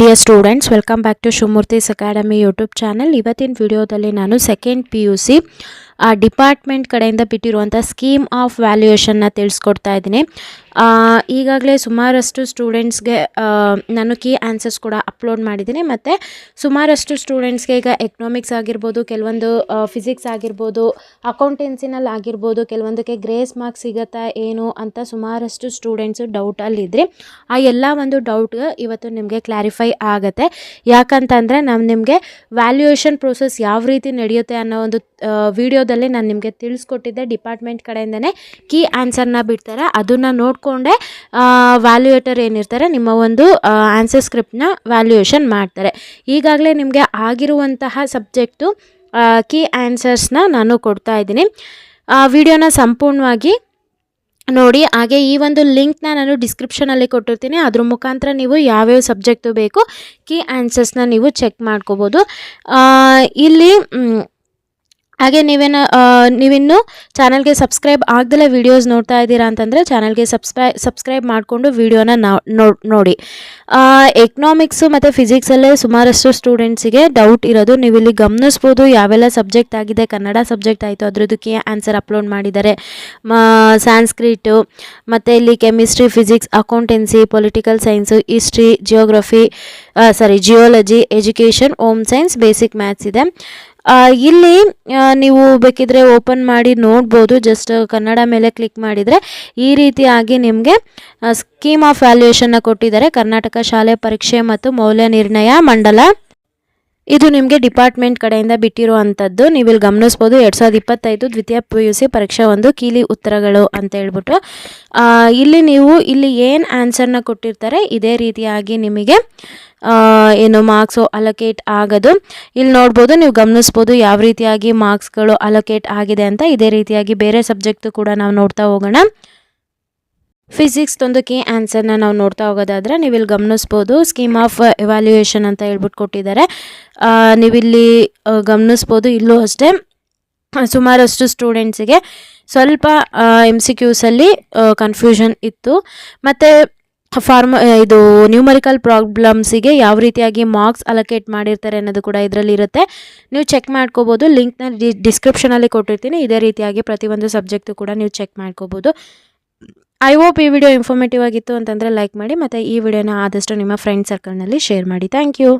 Dear students welcome back to Shivamurthy's academy YouTube channel ಇವತ್ತಿನ ವಿಡಿಯೋದಲ್ಲಿ ನಾನು second P U C department ಕಡೆಯಿಂದ ಬಿಟ್ಟಿರುವಂಥ ಸ್ಕೀಮ್ ಆಫ್ ವ್ಯಾಲ್ಯೂಯೇಷನ್ನ ತಿಳಿಸ್ಕೊಡ್ತಾ ಇದ್ದೀನಿ. ಈಗಾಗಲೇ ಸುಮಾರಷ್ಟು ಸ್ಟೂಡೆಂಟ್ಸ್ಗೆ ನಾನು ಕೀ ಆನ್ಸರ್ಸ್ ಕೂಡ ಅಪ್ಲೋಡ್ ಮಾಡಿದ್ದೀನಿ. ಮತ್ತು ಸುಮಾರಷ್ಟು ಸ್ಟೂಡೆಂಟ್ಸ್ಗೆ ಈಗ ಎಕನಾಮಿಕ್ಸ್ ಆಗಿರ್ಬೋದು, ಕೆಲವೊಂದು ಫಿಸಿಕ್ಸ್ ಆಗಿರ್ಬೋದು ಅಕೌಂಟೆನ್ಸಿನಲ್ಲಿ ಆಗಿರ್ಬೋದು, ಕೆಲವೊಂದಕ್ಕೆ ಗ್ರೇಸ್ ಮಾರ್ಕ್ಸ್ ಸಿಗತ್ತಾ ಏನು ಅಂತ ಸುಮಾರಷ್ಟು ಸ್ಟೂಡೆಂಟ್ಸು ಡೌಟಲ್ಲಿದ್ದರೆ ಆ ಎಲ್ಲ ಒಂದು ಡೌಟ್ ಇವತ್ತು ನಿಮಗೆ ಕ್ಲಾರಿಫೈ ಆಗುತ್ತೆ. ಯಾಕಂತಂದರೆ ನಾವು ನಿಮಗೆ ವ್ಯಾಲ್ಯೂಯೇಷನ್ ಪ್ರೋಸೆಸ್ ಯಾವ ರೀತಿ ನಡೆಯುತ್ತೆ ಅನ್ನೋ ಒಂದು ವಿಡಿಯೋದಲ್ಲಿ ನಾನು ನಿಮಗೆ ತಿಳಿಸ್ಕೊಟ್ಟಿದ್ದೆ. ಡಿಪಾರ್ಟ್ಮೆಂಟ್ ಕಡೆಯಿಂದನೇ ಕೀ ಆನ್ಸರ್ನ ಬಿಡ್ತಾರೆ. ಅದನ್ನು ನೋಡಿಕೊಂಡೆ ವ್ಯಾಲ್ಯೂಯೇಟರ್ ಏನಿರ್ತಾರೆ, ನಿಮ್ಮ ಒಂದು ಆನ್ಸರ್ ಸ್ಕ್ರಿಪ್ಟ್ನ ವ್ಯಾಲ್ಯೂಯೇಷನ್ ಮಾಡ್ತಾರೆ. ಈಗಾಗಲೇ ನಿಮಗೆ ಆಗಿರುವಂತಹ ಸಬ್ಜೆಕ್ಟು ಕೀ ಆನ್ಸರ್ಸ್ನ ನಾನು ಕೊಡ್ತಾ ಇದ್ದೀನಿ. ವಿಡಿಯೋನ ಸಂಪೂರ್ಣವಾಗಿ ನೋಡಿ, ಹಾಗೆ ಈ ಒಂದು ಲಿಂಕ್ನ ನಾನು ಡಿಸ್ಕ್ರಿಪ್ಷನಲ್ಲಿ ಕೊಟ್ಟಿರ್ತೀನಿ. ಅದ್ರ ಮುಖಾಂತರ ನೀವು ಯಾವ್ಯಾವ ಸಬ್ಜೆಕ್ಟು ಬೇಕು ಕೀ ಆನ್ಸರ್ಸ್ನ ನೀವು ಚೆಕ್ ಮಾಡ್ಕೋಬೋದು. ಇಲ್ಲಿ ಹಾಗೆ ನೀವೇನು ನೀವಿನ್ನು ಚಾನಲ್ಗೆ ಸಬ್ಸ್ಕ್ರೈಬ್ ಆಗ್ದಲೇ ವೀಡಿಯೋಸ್ ನೋಡ್ತಾ ಇದ್ದೀರಾ ಅಂತಂದರೆ ಚಾನಲ್ಗೆ ಸಬ್ಸ್ಕ್ರೈ, ಸಬ್ಸ್ಕ್ರೈಬ್ ಮಾಡಿಕೊಂಡು ವೀಡಿಯೋನ ನೋಡಿ. ಎಕನಾಮಿಕ್ಸು ಮತ್ತು ಫಿಸಿಕ್ಸಲ್ಲೇ ಸುಮಾರಷ್ಟು ಸ್ಟೂಡೆಂಟ್ಸಿಗೆ ಡೌಟ್ ಇರೋದು. ನೀವು ಇಲ್ಲಿ ಗಮನಿಸ್ಬೋದು ಯಾವೆಲ್ಲ ಸಬ್ಜೆಕ್ಟ್ ಆಗಿದೆ, ಕನ್ನಡ ಸಬ್ಜೆಕ್ಟ್ ಆಯಿತು ಅದರದಕ್ಕೆ ಆನ್ಸರ್ ಅಪ್ಲೋಡ್ ಮಾಡಿದ್ದಾರೆ. ಸ್ಯಾನ್ಸ್ಕ್ರಿಟು ಮತ್ತು ಇಲ್ಲಿ chemistry physics accountancy political science history geography sorry geology education home science basic maths ಇದೆ. ಇಲ್ಲಿ ನೀವು ಬೇಕಿದ್ರೆ ಓಪನ್ ಮಾಡಿ ನೋಡ್ಬೋದು. ಜಸ್ಟ್ ಕನ್ನಡ ಮೇಲೆ ಕ್ಲಿಕ್ ಮಾಡಿದರೆ ಈ ರೀತಿಯಾಗಿ ನಿಮಗೆ ಸ್ಕೀಮ್ ಆಫ್ ವ್ಯಾಲ್ಯೂಯೇಷನ್ನ ಕೊಟ್ಟಿದ್ದಾರೆ. ಕರ್ನಾಟಕ ಶಾಲೆ ಪರೀಕ್ಷೆ ಮತ್ತು ಮೌಲ್ಯ ನಿರ್ಣಯ ಮಂಡಲ. ಇದು ನಿಮಗೆ ಡಿಪಾರ್ಟ್ಮೆಂಟ್ ಕಡೆಯಿಂದ ಬಿಟ್ಟಿರುವಂಥದ್ದು ನೀವು ಇಲ್ಲಿ ಗಮನಿಸ್ಬೋದು ಎರಡು ಸಾವಿರದ ಇಪ್ಪತ್ತೈದು ದ್ವಿತೀಯ ಪಿ ಯು ಸಿ ಪರೀಕ್ಷೆ ಒಂದು ಕೀಲಿ ಉತ್ತರಗಳು ಅಂತ ಹೇಳ್ಬಿಟ್ಟು ಇಲ್ಲಿ ನೀವು ಇಲ್ಲಿ ಏನು ಆನ್ಸರ್ನ ಕೊಟ್ಟಿರ್ತಾರೆ ಇದೇ ರೀತಿಯಾಗಿ ನಿಮಗೆ ಏನು ಮಾರ್ಕ್ಸು ಅಲೋಕೇಟ್ ಆಗೋದು. ಇಲ್ಲಿ ನೋಡ್ಬೋದು ನೀವು ಗಮನಿಸ್ಬೋದು ಯಾವ ರೀತಿಯಾಗಿ ಮಾರ್ಕ್ಸ್ಗಳು ಅಲೋಕೇಟ್ ಆಗಿದೆ ಅಂತ. ಇದೇ ರೀತಿಯಾಗಿ ಬೇರೆ ಸಬ್ಜೆಕ್ಟು ಕೂಡ ನಾವು ನೋಡ್ತಾ ಹೋಗೋಣ. ಫಿಸಿಕ್ಸ್ದೊಂದು ಕೀ ಆನ್ಸರ್ನ ನಾವು ನೋಡ್ತಾ ಹೋಗೋದಾದರೆ ನೀವಿಲ್ಲಿ ಗಮನಿಸ್ಬೋದು. ಸ್ಕೀಮ್ ಆಫ್ ಎವ್ಯಾಲ್ಯೂಯೇಷನ್ ಅಂತ ಹೇಳ್ಬಿಟ್ಟು ಕೊಟ್ಟಿದ್ದಾರೆ. ನೀವಿಲ್ಲಿ ಗಮನಿಸ್ಬೋದು. ಇಲ್ಲೂ ಅಷ್ಟೇ. ಸುಮಾರಷ್ಟು ಸ್ಟೂಡೆಂಟ್ಸಿಗೆ ಸ್ವಲ್ಪ ಎಂ ಸಿ ಕ್ಯೂಸಲ್ಲಿ ಕನ್ಫ್ಯೂಷನ್ ಇತ್ತು. ಮತ್ತು ಫಾರ್ಮ ಇದು ನ್ಯೂಮರಿಕಲ್ ಪ್ರಾಬ್ಲಮ್ಸಿಗೆ ಯಾವ ರೀತಿಯಾಗಿ ಮಾರ್ಕ್ಸ್ ಅಲೋಕೇಟ್ ಮಾಡಿರ್ತಾರೆ ಅನ್ನೋದು ಕೂಡ ಇದರಲ್ಲಿ ಇರುತ್ತೆ. ನೀವು ಚೆಕ್ ಮಾಡ್ಕೋಬೋದು. ಲಿಂಕ್ನ ಡಿ ಡಿಸ್ಕ್ರಿಪ್ಷನಲ್ಲಿ ಕೊಟ್ಟಿರ್ತೀನಿ. ಇದೇ ರೀತಿಯಾಗಿ ಪ್ರತಿಯೊಂದು ಸಬ್ಜೆಕ್ಟು ಕೂಡ ನೀವು ಚೆಕ್ ಮಾಡ್ಕೋಬೋದು. ಐ ಹೋಪ್ ಈ ವಿಡಿಯೋ ಇನ್ಫಾರ್ಮೇಟಿವ್ ಆಗಿತ್ತು ಅಂತಂದರೆ ಲೈಕ್ ಮಾಡಿ ಮತ್ತು ಈ ವಿಡಿಯೋನ ಆದಷ್ಟು ನಿಮ್ಮ ಫ್ರೆಂಡ್ ಸರ್ಕಲ್ನಲ್ಲಿ ಶೇರ್ ಮಾಡಿ. Thank you